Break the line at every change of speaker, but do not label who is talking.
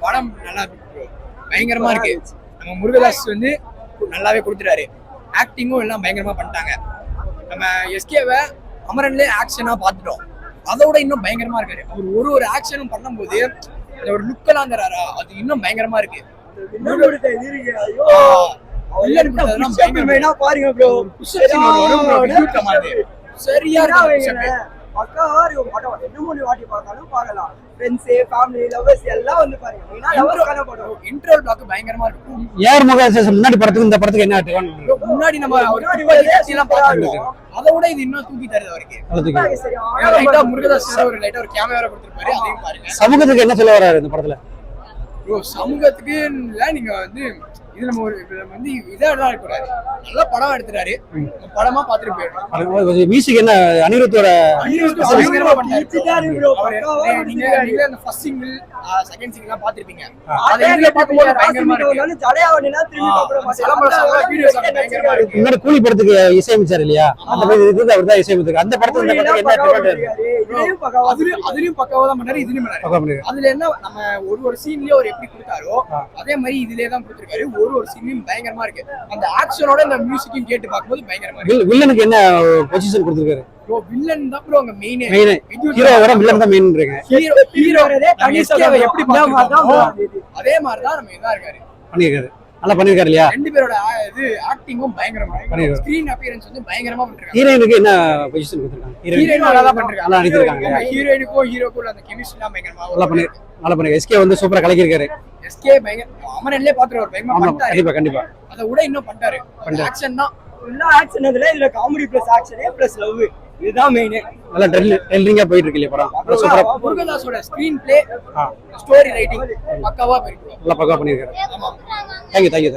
படம் நல்லா இருக்கு. பயங்கரமா இருக்கு. நம்ம முருகதாஸ் வந்து நல்லாவே கொடுத்துட்டாரு. ஆக்டிங்கும் எல்லாம் பயங்கரமா பண்ணிட்டாங்க. நம்ம எஸ்கேவை அமரன்லேயே ஆக்ஷனா பார்த்துட்டோம். அதோட இன்னும் பயங்கரமா இருக்காரு. அவர் ஒரு ஒரு ஆக்ஷனும் பண்ணும்போது அந்த ஒரு லுக்கெல்லாம் தராரா? அது இன்னும் பயங்கரமா இருக்கு.
பாருங்க.
சரியா இருக்கு
பக்காவா இருக்கும் படம். ரெண்டு மூணு வாட்டி பார்த்தாலும் பார்க்கலாம். Friends, family, lovers எல்லாம் வந்து பாருங்க. மெயினா lovers கான படம்.
இன்டர்வல் பிளாக் பயங்கரமா இருக்கும்
ஏஆர் முருகதாஸ் முன்னாடி படத்துக்கு இந்த படத்துக்கு என்ன
முன்னாடி நம்ம பார்த்திருக்கோம். அதை விட இது இன்னும் தூக்கி தருது அவருக்கு முருகதாஸ் ஒரு லைட்டா ஒரு கேமரா கொடுத்திருப்பாரு அதையும் பாருங்க
சமூகத்துக்கு என்ன சொல்ல வராரு இந்த படத்துல
ப்ரோ சமூகத்துக்கு நீங்க வந்து இது நம்ம ஒரு இது வந்து இதா தான் இருக்கக்கூடாது நல்ல படம் எடுத்துட்டாரு. படமா பார்த்துட்டு போயிடணும்
மியூசிக் என்ன? அனிருத்தோட
அவரு- நீங்க. நீங்க அந்த ஃபர்ஸ்ட் சிங்கிள் செகண்ட் சிங்கிள் பார்த்திருப்பீங்க.
அதே
இதுல பார்க்கும்போது பயங்கரமா இருக்கு.
திரும்பி
கூலி படத்துக்கு இசையமைச்சார் இல்லையா? அந்த படத்துக்கு இதுக்கு அவர் தான் இசையமைச்சார் அந்த படத்துக்கு இந்த படத்துக்கு என்ன
அதுலயும் அதுலயும் பக்காவா தான் பண்ணாரு இதுலயும் பண்ணாரு. அதுல என்ன நம்ம ஒரு ஒரு சீன்லயே ஒரு எப்படி கொடுத்தாரோ. அதே மாதிரி இதுலயே தான் கொடுத்திருக்காரு. ஒரு ஒரு சீன்லயும் பயங்கரமா இருக்கு. அந்த ஆக்ஷனோட இந்த மியூசிக்கையும் கேட்டு பார்க்கும்போது பயங்கரமா இருக்கு.
வில்- வில்லனுக்கு என்ன பொசிஷன் கொடுத்துருக்காரு?
ப்ரோ வில்லன் தான் ப்ரோ அங்க மெயின்
மெயின் ஹீரோ வர வில்லன் தான் மெயின் இருக்கு
ஹீரோ ஹீரோ. எப்படி. அதே மாதிரி தான் நம்ம இதா இருக்காரு.
பண்ணியிருக்காரு. நல்லா பண்ணியிருக்காரு இல்லையா?
ரெண்டு பேரோட இது ஆக்டிங்கும் பயங்கரமா.
பண்ணிருக்காரு.
ஸ்கிரீன் அப்பியரன்ஸ் வந்து பயங்கரமா பண்ணிருக்காங்க
ஹீரோயினுக்கு என்ன பொசிஷன் கொடுத்துருக்காங்க? ஹீரோயின்
நல்லா தான் பண்ணிருக்காங்க.
நல்லா நடிச்சிருக்காங்க.
ஹீரோயினுக்கும் ஹீரோக்கும் அந்த கெமிஸ்ட்ரி எல்லாம் பயங்கரமா
நல்லா பண்ணி நல்லா பண்ணிருக்காரு எஸ்கே வந்து சூப்பரா கலக்கியிருக்காரு.
எஸ்கே பயங்கர அமரன்லயே பாத்துருவாரு பயங்கரமா
கண்டிப்பா கண்டிப்பா.
அதை விட இன்னும் பண்ணிட்டாரு. ஆக்ஷன் தான்.
ஃபுல்லா ஆக்ஷன் அதுல இதுல காமெடி பிளஸ் ஆக்ஷனே பிளஸ் லவ் இதுதான் மெயின்
நல்லா ட்ரெல்லிங்கா போயிட்டு இருக்கு இல்லையா படம்? சூப்பரா
முருகதாஸோட ஸ்கிரீன் பிளே ஸ்டோரி ரைட்டிங் பக்காவா போயிருக்கு.
நல்லா பக்கா பண்ணியிருக்காரு.
ஆமா.
thank